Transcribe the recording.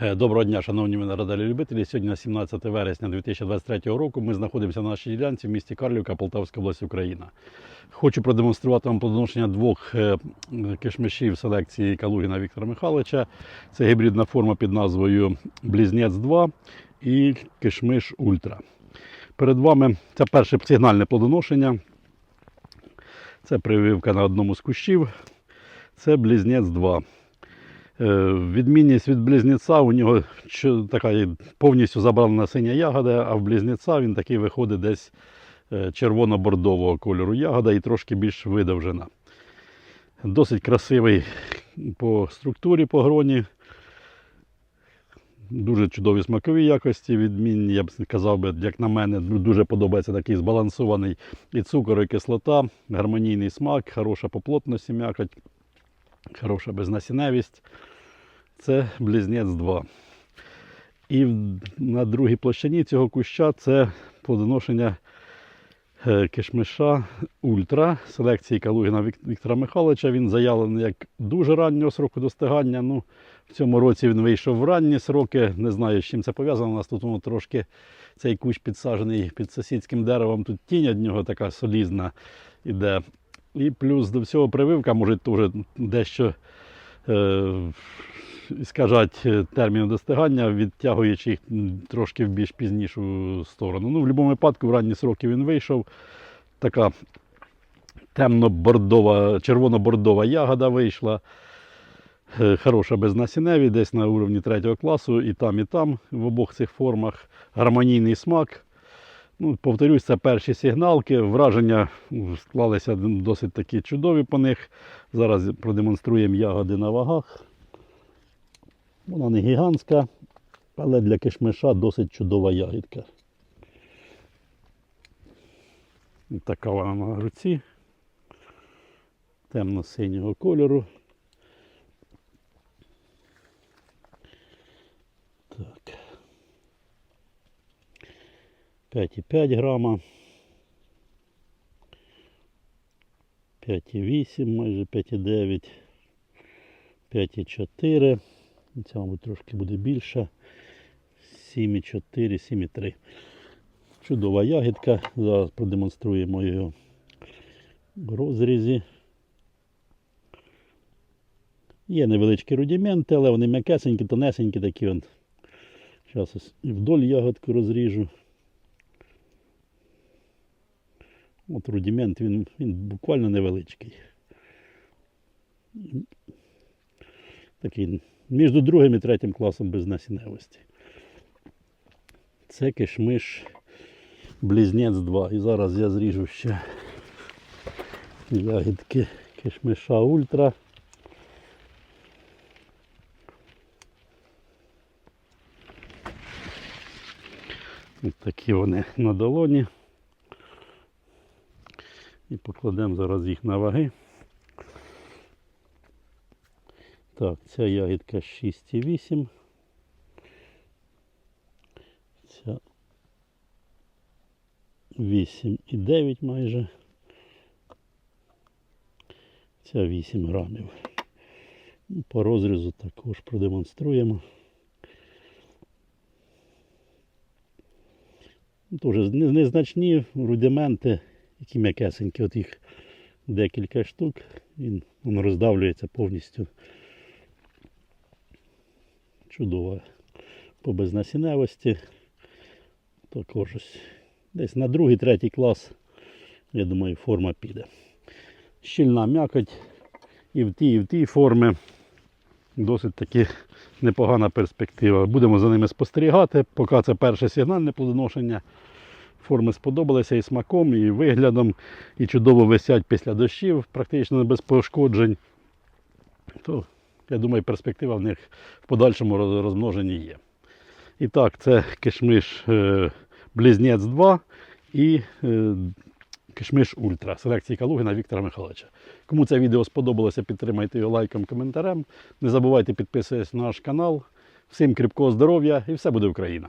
Е, Доброго дня, шановні виноградарі любителі. Сьогодні 17 вересня 2023 року ми знаходимося на нашій ділянці в місті Карлівка, Полтавська область, Україна. Хочу продемонструвати вам плодоношення двох е, кишмишів селекції Калугіна Віктора Михайловича. Це гібридна форма під назвою Близнець 2 і кишмиш Ультра. Перед вами це перше сигнальне плодоношення. Це прививка на одному з кущів. Це Близнець 2. Е, Відмінність від близнеця у нього така повністю забрана синя ягода, а в близнеця він такий виходить десь е, червоно-бордового кольору ягода і трошки більш видовжена. Досить красивий по структурі, по гроні. Дуже чудові смакові якості, відмінні, я б казав би, як на мене, дуже подобається такий збалансований і цукор, і кислота, гармонійний смак, хороша по плотності м'якоть, хороша безнасіневість. Це близнець 2. І на другій площині цього куща це плодоношення е, кишмиша Ультра селекції Калугіна Віктора Михайловича. Він заявлений як дуже раннього сроку достигання. Ну, в цьому році він вийшов в ранні сроки. Не знаю, з чим це пов'язано. У нас тут воно трошки цей кущ підсаджений під сусідським деревом. Тут тінь від нього така солізна іде. І плюс до всього прививка може теж дещо е, скажать е, терміну достигання, відтягуючи їх трошки в більш пізнішу сторону. Ну, в будь-якому випадку в ранні сроки він вийшов. Така темно-бордова, червоно-бордова ягода вийшла. Е, Хороша безнасіневі, десь на уровні третього класу, і там, і там, в обох цих формах. Гармонійний смак. Ну, повторюсь, це перші сигналки. Враження склалися досить такі чудові по них. Зараз продемонструємо ягоди на вагах. Вона не гігантська, але для кишмиша досить чудова ягідка. Така вона на руці. Темно-синього кольору. 5,5 грама. 5,8, майже 5,9, 5,4. Ця, мабуть, трошки буде більша. 7,4, 7,3. Чудова ягідка. Зараз продемонструємо його в розрізі. Є невеличкі рудименти, але вони м'якесенькі, тонесенькі такі. Зараз і вдоль ягодку розріжу. От рудимент, він, він буквально невеличкий. Такий між другим і третім класом безнасінневості. Це кишмиш Близнець 2. І зараз я зріжу ще ягідки кишмиша Ультра. Ось такі вони на долоні. І покладемо зараз їх на ваги. Так, ця ягідка 6,8. Ця 8,9 майже. Ця 8 грамів. Ну, По розрізу також продемонструємо. Теж незначні рудименти, які м'якесенькі, от їх декілька штук, він, воно роздавлюється повністю. Чудово. По безнасіневості. Також ось десь на другий, третій клас, я думаю, форма піде. Щільна м'якоть і в тій, і в тій формі. Досить таки непогана перспектива. Будемо за ними спостерігати, поки це перше сигнальне плодоношення. Форми сподобалися і смаком, і виглядом, і чудово висять після дощів, практично без пошкоджень. То, я думаю, перспектива в них в подальшому розмноженні є. І так, це кишмиш е, Близнець 2 і е, кишмиш Ультра селекції Калугіна Віктора Михайловича. Кому це відео сподобалося, підтримайте його лайком, коментарем. Не забувайте підписуватися на наш канал. Всім кріпкого здоров'я і все буде Україна!